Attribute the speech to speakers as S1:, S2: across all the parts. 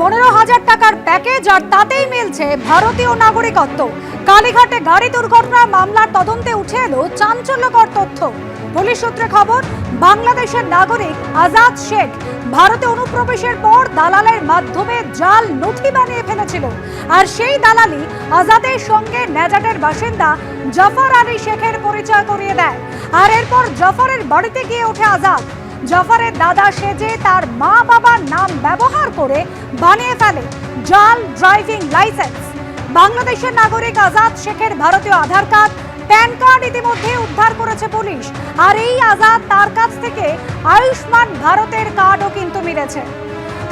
S1: পনেরো হাজার টাকার প্যাকেজ আর তাতেই মিলছে ভারতীয় নাগরিকত্ব। কালীঘাটে গাড়ি দুর্ঘটনার মামলার তদন্তে উঠে এলো চাঞ্চল্যকর তথ্য। পুলিশ সূত্রে খবর, বাংলাদেশের নাগরিক আজাদ শেখ ভারতে অনুপ্রবেশের পর দালালের মাধ্যমে জাল নথি বানিয়ে ফেলেছিল। আর সেই দালালি আজাদের সঙ্গে নেজাটের বাসিন্দা জাফর আলী শেখের পরিচয় করিয়ে দেয়। আর এরপর জাফরের বাড়িতে গিয়ে ওঠে আজাদ। জাফরের দাদা সেজে তার মা বাবার নাম ব্যবহার করে বানিয়ে ফেলে জাল ড্রাইভিং লাইসেন্স। বাংলাদেশের নাগরিক আজাদ শেখের ভারতীয় আধার কার্ড, প্যান কার্ড ইতিমধ্যে উদ্ধার করেছে পুলিশ। আর এই আজাদ তার কাছ থেকে আয়ুষ্মান ভারতের কার্ডও কিন্তু মিলেছে।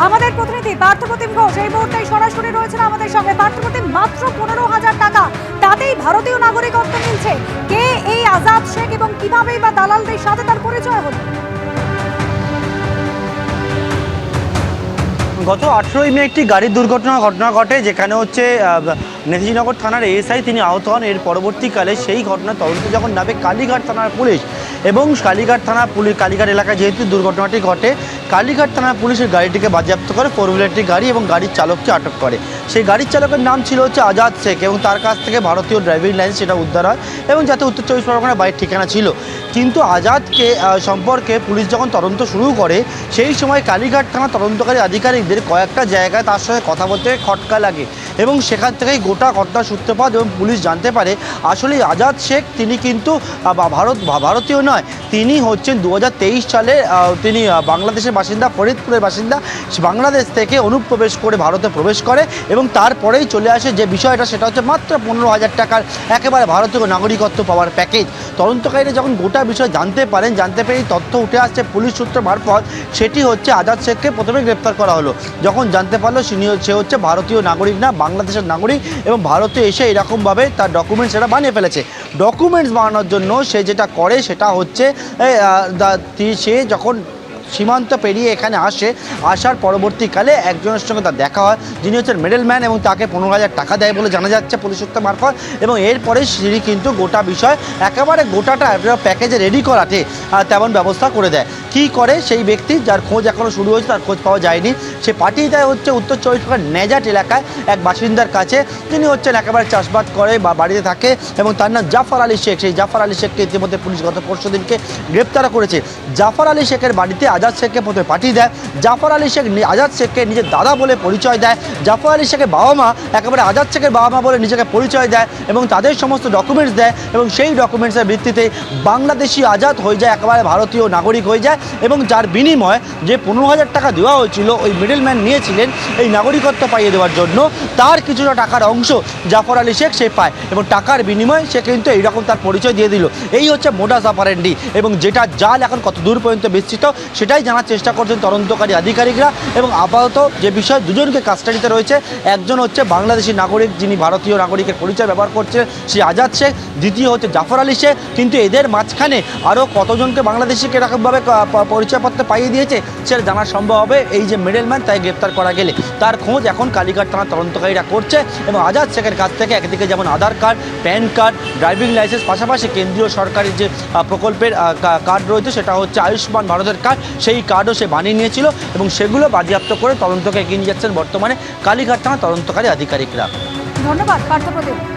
S1: আমাদের প্রতিনিধি পার্থপ্রতিম ঘোষ এই মুহূর্তে সরাসরি রয়েছেন আমাদের সঙ্গে। পার্থপ্রতিম, মাত্র পনেরো হাজার টাকা। তাতেই ভারতীয় নাগরিকত্ব মিলছে। কে এই আজাদ শেখ এবং কিভাবেই বা দালালদের সাথে তার পরিচয় হলো?
S2: গত আঠেরোই মে একটি গাড়ির দুর্ঘটনা ঘটনা ঘটে, যেখানে হচ্ছে নেতাজিনগর থানার এএসআই তিনি আহত হন। এর পরবর্তীকালে সেই ঘটনা তদন্ত যখন নামে কালীঘাট থানার পুলিশ এবং কালীঘাট থানা পুলিশ কালীঘাট এলাকায় যেহেতু দুর্ঘটনাটি ঘটে, কালীঘাট থানার পুলিশের গাড়িটিকে বাজেয়াপ্ত করে, ফোর হুইলারটি গাড়ি এবং গাড়ির চালককে আটক করে। সেই গাড়ির চালকের নাম ছিল হচ্ছে আজাদ শেখ এবং তার কাছ থেকে ভারতীয় ড্রাইভিং লাইসেন্স সেটা উদ্ধার হয় এবং যাতে উত্তর চব্বিশ পরগনার বাড়ির ঠিকানা ছিল। কিন্তু আজাদকে সম্পর্কে পুলিশ যখন তদন্ত শুরু করে, সেই সময় কালীঘাট থানা তদন্তকারী আধিকারিকদের কয়েকটা জায়গায় তার সঙ্গে কথা বলতে খটকা লাগে এবং সেখান থেকেই গোটা ঘটনা সূত্রপাত এবং পুলিশ জানতে পারে আসলে আজাদ শেখ তিনি কিন্তু ভারত ভারতীয় নয়, তিনি হচ্ছেন দু হাজার তেইশ সালে তিনি বাংলাদেশের বাসিন্দা, ফরিদপুরের বাসিন্দা বাংলাদেশ থেকে অনুপ্রবেশ করে ভারতে প্রবেশ করে এবং তারপরেই চলে আসে যে বিষয়টা, সেটা হচ্ছে মাত্র পনেরো হাজার টাকার একেবারে ভারতীয় নাগরিকত্ব পাওয়ার প্যাকেজ তদন্তকারীরা যখন গোটা বিষয় জানতে পারেন, জানতে পেরে তথ্য উঠে আসছে পুলিশ সূত্র মারফত, সেটি হচ্ছে আজাদ শেখকে প্রথমে গ্রেপ্তার করা হলো। যখন জানতে পারল সে হচ্ছে ভারতীয় নাগরিক না, বাংলাদেশের নাগরিক এবং ভারতে এসে এরকমভাবে তার ডকুমেন্টস সেটা বানিয়ে ফেলেছে। ডকুমেন্টস বানানোর জন্য সে যেটা করে, সেটা হচ্ছে সে যখন সীমান্ত পেরিয়ে এখানে আসে। আসার পরবর্তীকালে একজনের সঙ্গে তার দেখা হয়, যিনি হচ্ছেন মিডলম্যান এবং তাকে পনেরো হাজার টাকা দেয় বলে জানা যাচ্ছে পুলিশ সূত্র মারফত এবং এরপরে সিঁড়ি কিন্তু গোটা বিষয়, একেবারে গোটাটা প্যাকেজে রেডি করাতে তেমন ব্যবস্থা করে দেয়। কী করে সেই ব্যক্তি যার খোঁজ এখনও শুরু হয়েছে, তার খোঁজ পাওয়া যায়নি। সে পাঠিয়ে দেয় হচ্ছে উত্তর চব্বিশ পরগনার নেজাট এলাকায় এক বাসিন্দার কাছে। তিনি হচ্ছেন একেবারে চাষবাদ করে বা বাড়িতে থাকে এবং তার নাম জাফর আলী শেখ। সেই জাফর আলী শেখকে ইতিমধ্যে পুলিশ গত পরশু দিনকে গ্রেপ্তার করেছে। জাফর আলী শেখের বাড়িতে আজাদ শেখকে প্রথমে পাঠিয়ে দেয়। জাফর আলী শেখ আজাদ শেখকে নিজের দাদা বলে পরিচয় দেয়। জাফর আলী শেখের বাবা মা একেবারে আজাদ শেখের বাবা মা বলে নিজেকে পরিচয় দেয় এবং তাদের সমস্ত ডকুমেন্টস দেয় এবং সেই ডকুমেন্টসের ভিত্তিতে বাংলাদেশি আজাদ হয়ে যায়, একেবারে ভারতীয় নাগরিক হয়ে যায়। এবং যার বিনিময়ে যে পনেরো হাজার টাকা দেওয়া হয়েছিল, ওই মিডলম্যান নিয়েছিলেন এই নাগরিকত্ব পাইয়ে দেওয়ার জন্য। তার কিছুটা টাকার অংশ জাফর আলী শেখ সে পায় এবং টাকার বিনিময়ে সে কিন্তু এইরকম তার পরিচয় দিয়ে দিল। এই হচ্ছে মোটা সাফারেন্ডি এবং যেটা জাল এখন কত দূর পর্যন্ত বিস্তৃত, সেটাই জানার চেষ্টা করছেন তদন্তকারী আধিকারিকরা এবং আপাতত যে বিষয় দুজনকে কাস্টাডিতে রয়েছে, একজন হচ্ছে বাংলাদেশি নাগরিক যিনি ভারতীয় নাগরিকের পরিচয় ব্যবহার করছে, সে আজাদ শেখ। দ্বিতীয় হচ্ছে জাফর আলী শেখ। কিন্তু এদের মাঝখানে আরও কতজনকে বাংলাদেশিকে এরকমভাবে পরিচয়পত্র পাইয়ে দিয়েছে, সেটা জানা সম্ভব হবে। এই যে মিডলম্যান তাই গ্রেপ্তার করা গেলে। তার খোঁজ এখন কালীঘাট থানার তদন্তকারীরা করছে এবং আজাদ শেখের কাছ থেকে একদিকে যেমন Aadhaar card, PAN card, driving licence, পাশাপাশি কেন্দ্রীয় সরকারের যে প্রকল্পের কার্ড রয়েছে, সেটা হচ্ছে আয়ুষ্মান ভারতের কার্ড। সেই কার্ডও সে বানিয়ে নিয়েছিল এবং সেগুলো বাজেয়াপ্ত করে তদন্তকে এগিয়ে নিয়ে যাচ্ছেন বর্তমানে কালীঘাট থানার তদন্তকারী আধিকারিকরা।
S1: ধন্যবাদ পার্থপ্রতিম